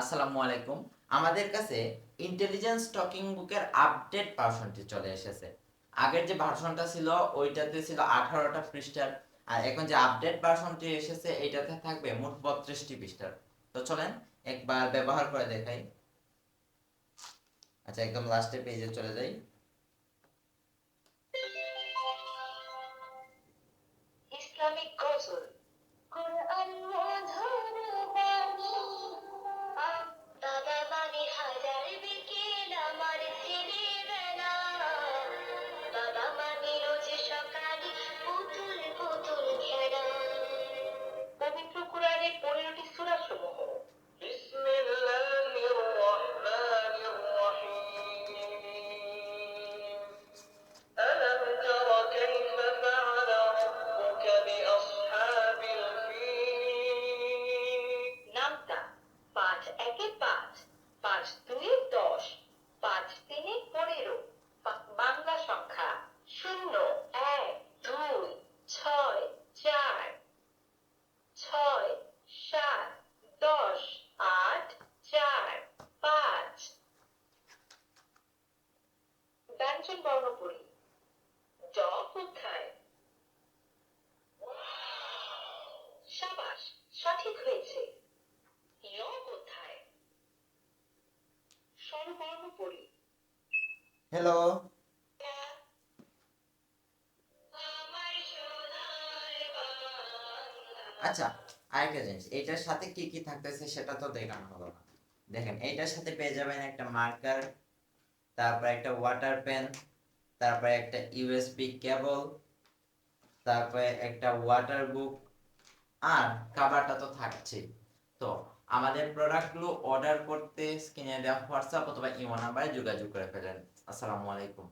আসসালামু আলাইকুম। আমাদের কাছে ইন্টেলিজেন্স টকিং বুকের আপডেট ভার্সনটি চলে এসেছে। আগের যে ভার্সনটা ছিল, ওইটাতে ছিল আঠারোটা পৃষ্ঠার। আর এখন যে আপডেট ভার্সনটি এসেছে, এইটাতে থাকবে মোট বত্রিশটি পৃষ্ঠার। তো চলেন একবার ব্যবহার করে দেখাই। আচ্ছা একদম লাস্টে পেজে চলে যাই। ইসলামিক গজল। ব্যঞ্জন বর্ণ পড়ি জ কোথায় সাবাস, সঠিক হয়েছে। য় কোথায় স্বরবর্ণ পড়ি হ্যালো আচ্ছা আরেকটা জিনিস, এটার সাথে কি কি থাকতেছে সেটা তো দেখানো হলো না। দেখেন, এটার সাথে পেয়ে যাবেন একটা মার্কার তারপর একটা ওয়াটার পেন তারপরে একটা ইউএসবি কেবল তারপরে একটা ওয়াটার বুক আর কাভারটা তো থাকছেই। তো আমাদের প্রোডাক্টগুলো অর্ডার করতে স্ক্রিনে দেওয়া হোয়াটসঅ্যাপ অথবা ইমো নাম্বারে যোগাযোগ করে ফেলেন। আসসালামু আলাইকুম।